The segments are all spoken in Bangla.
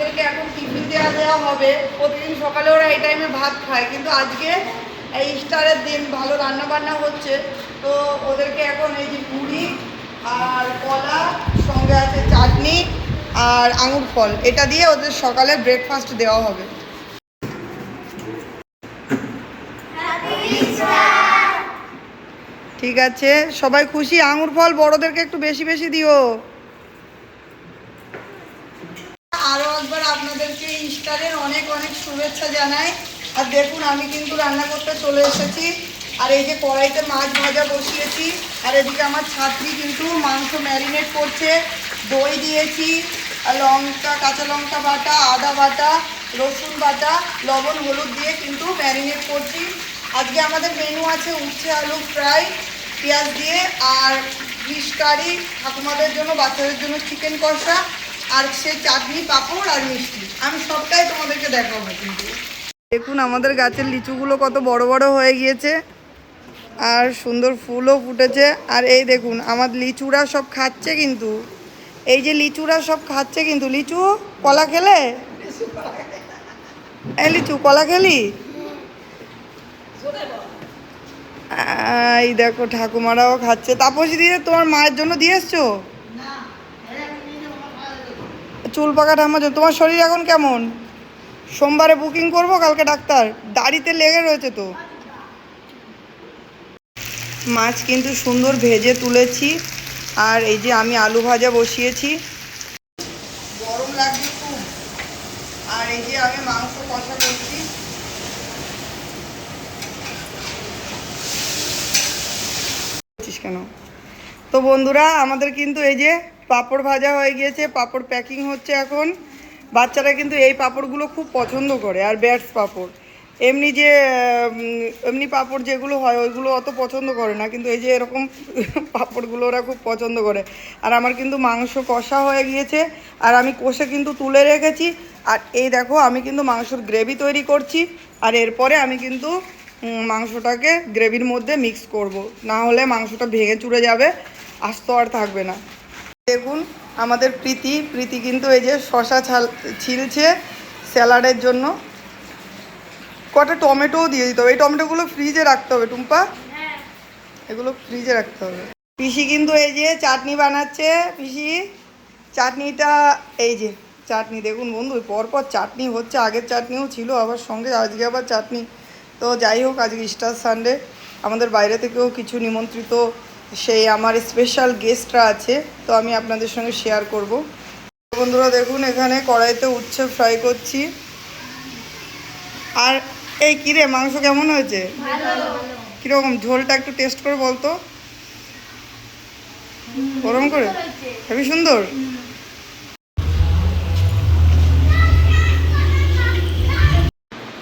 বাচ্চাদেরকে এখন টিফিন দেওয়া দেওয়া হবে। প্রতিদিন সকালে ওরা এই টাইমে ভাত খায়। কিন্তু আজকে এই ইস্টারের দিন, ভালো রান্না বান্না হচ্ছে। তো ওদেরকে এখন এই যে পুরি আর কলা, সঙ্গে আছে চাটনি আর আঙুর ফল। এটা দিয়ে ওদের সকালে ব্রেকফাস্ট দেওয়া হবে। ঠিক আছে? সবাই খুশি? আঙুর ফল বড়দেরকে একটু বেশি বেশি দিও। আরও একবার আপনাদেরকে ইস্টারের অনেক অনেক শুভেচ্ছা জানাই। আর দেখুন, আমি কিন্তু রান্না করতে চলে এসেছি। আর এই যে কড়াইতে মাছ ভাজা বসিয়েছি, আর এদিকে আমার ছাত্রী কিন্তু মাংস ম্যারিনেট করছে। দই দিয়েছি লঙ্কা, কাঁচা লঙ্কা বাটা, আদা বাটা, রসুন বাটা, লবণ, হলুদ দিয়ে কিন্তু ম্যারিনেট করছি। আজকে আমাদের মেনু আছে উচ্ছে আলু ফ্রাই, পেঁয়াজ দিয়ে, আর ফিশ কারি ঠাকুমাদের জন্য, বাচ্চাদের জন্য চিকেন কষা। আর সে চাটনি, পাঁপড় আর মিষ্টি। আমি সবটাই তোমাদেরকে দেখাবো কিন্তু। দেখুন, আমাদের গাছের লিচুগুলো কত বড় বড় হয়ে গিয়েছে। আর সুন্দর ফুলও ফুটেছে। আর এই দেখুন, আমার লিচুরা সব খাচ্ছে কিন্তু। এই যে লিচুরা সব খাচ্ছে কিন্তু। লিচু, কলা খেলে? এই লিচু, কলা খেলি? এই দেখো, ঠাকুমারাও খাচ্ছে। তাপসী দিয়ে তোমার মায়ের জন্য দিয়ে এসছো? চুল পাকা জন্য তোমার শরীর এখন কেমন? সোমবারে বুকিং করব, কালকে ডাক্তার। দাড়িতে লেগে রয়েছে তো। মাছ কিন্তু সুন্দর ভেজে তুলেছি, আর এই যে আমি আলু ভাজা বসিয়েছি। গরম লাগছে খুব। আর এই যে আমি মাংস কষা করছি। কেন? তো বন্ধুরা, আমাদের কিন্তু এই যে পাঁপড় ভাজা হয়ে গিয়েছে, পাঁপড় প্যাকিং হচ্ছে এখন। বাচ্চারা কিন্তু এই পাঁপড়গুলো খুব পছন্দ করে, আর ব্যাটস পাঁপড়। এমনি যে এমনি পাঁপড় যেগুলো হয়, ওইগুলো অত পছন্দ করে না, কিন্তু এই যে এরকম পাঁপড়গুলো ওরা খুব পছন্দ করে। আর আমার কিন্তু মাংস কষা হয়ে গিয়েছে, আর আমি কষে কিন্তু তুলে রেখেছি। আর এই দেখো, আমি কিন্তু মাংসর গ্রেভি তৈরি করছি, আর এরপরে আমি কিন্তু মাংসটাকে গ্রেভির মধ্যে মিক্স করব। না হলে মাংসটা ভেঙে চুড়ে যাবে, আস্ত আর থাকবে না। দেখুন, আমাদের প্রীতি প্রীতি কিন্তু এই যে শশা ছাল, ছিলছে স্যালাডের জন্য। কটা টমেটোও দিয়ে দিতে হবে। এই টমেটোগুলো ফ্রিজে রাখতে হবে, টুম্পা। এগুলো ফ্রিজে রাখতে হবে। পিসি কিন্তু এই যে চাটনি বানাচ্ছে, পিসি। চাটনিটা এই যে চাটনি, দেখুন বন্ধু পরপর চাটনি হচ্ছে, আগের চাটনিও ছিল, আবার সঙ্গে আজকে আবার চাটনি। তো যাই হোক, আজকে স্টার সানডে আমাদের বাইরে থেকেও কিছু নিমন্ত্রিত সেই আমার স্পেশাল গেস্টরা আছে তো আমি আপনাদের সঙ্গে শেয়ার করব। বন্ধুরা দেখুন এখানে কড়াইতে উচ্ছে ফ্রাই করছি। আর এই কিরে মাংস কেমন হয়েছে? কীরকম ঝোলটা একটু টেস্ট করে বলতো? গরম করে? হেবি সুন্দর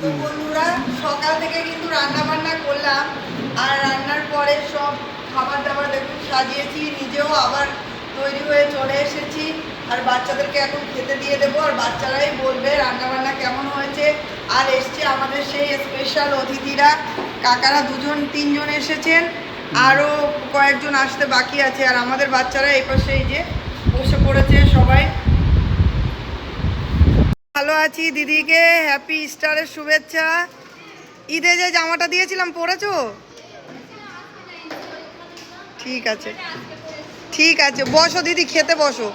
তো বন্ধুরা সকাল থেকে কিন্তু রান্না বান্না করলাম আর রান্নার পরে সব খাবার দাবার দেখুন সাজিয়েছি নিজেও আবার তৈরি হয়ে চলে এসেছি। আর বাচ্চাদেরকে এখন খেতে দিয়ে দেবো। আর বাচ্চারাই বলবে রান্না বান্না কেমন হয়েছে। আর এসছে আমাদের সেই স্পেশাল অতিথিরা। কাকারা দুজন তিনজন এসেছেন। আরও কয়েকজন আসতে বাকি আছে। আর আমাদের বাচ্চারা এই পাশে এই যে বসে পড়েছে সবাই। ভালো আছি দিদিকে। হ্যাপি স্টারের শুভেচ্ছা। ঈদে যে জামাটা দিয়েছিলাম পরেছো? ঠিক আছে। ঠিক আছে, বসো দিদি, খেতে বসো।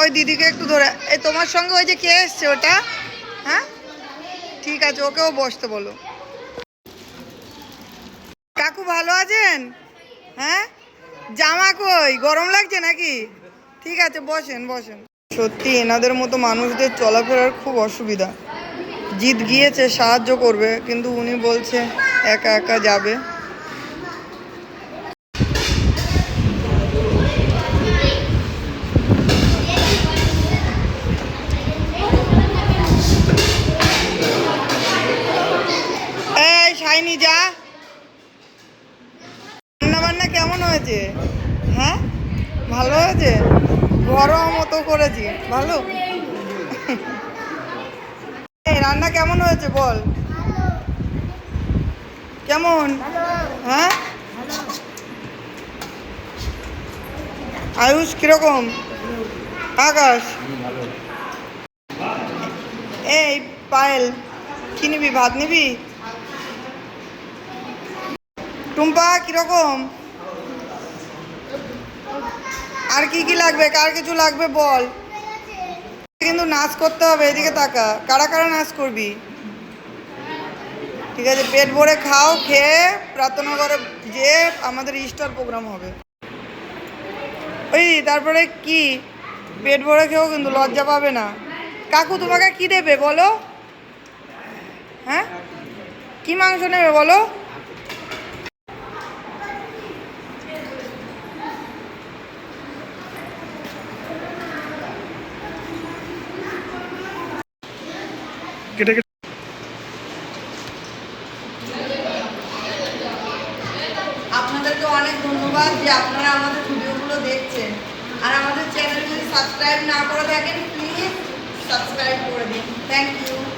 ওই দিদিকে একটু ধরে, এই তোমার সঙ্গে ওই যে কে এসছে ওটা? হ্যাঁ? ঠিক আছে, ওকেও বসতে বলো। কাকু ভালো আছেন? হ্যাঁ? জামা কই? গরম লাগছে নাকি? ঠিক আছে, বসেন বসেন। সত্যি, এনাদের মতো মানুষদের চলাফেরার খুব অসুবিধা। জিত গিয়েছে, সাহায্য করবে, কিন্তু উনি বলছে, একা একা যাবে এই শাইনি যা রান্না বান্না কেমন হয়েছে? হ্যাঁ? ভালো হয়েছে? ঘরোয়া মতো করেছি। ভালো? এই রান্না কেমন হয়েছে বল? কেমন? হ্যাঁ? আয়ুষ কীরকম? আকাশ? এই পায়েল, কি নিবি, ভাত নিবি? টুম্পা, কীরকম? আর কি কি লাগবে? কার কিছু লাগবে বল। কিন্তু নাচ করতে হবে, এদিকে তাকা। কারা কারা নাচ করবি? ঠিক আছে, পেট ভরে খাও, খেয়ে প্রার্থনা করে যে আমাদের ইস্টার প্রোগ্রাম হবে। ওই, তারপরে কি? পেট ভরে খেয়েও কিন্তু লজ্জা পাবে না। কাকু, তোমাকে কি দেবে বলো? হ্যাঁ? কি মাংস নেবে বলো? কেটে কেটে আপনাদেরকে অনেক ধন্যবাদ যে আপনারা আমাদের ভিডিওগুলো দেখছেন। আর আমাদের চ্যানেল যদি সাবস্ক্রাইব না করে থাকেন, প্লিজ সাবস্ক্রাইব করে দিন। Thank you.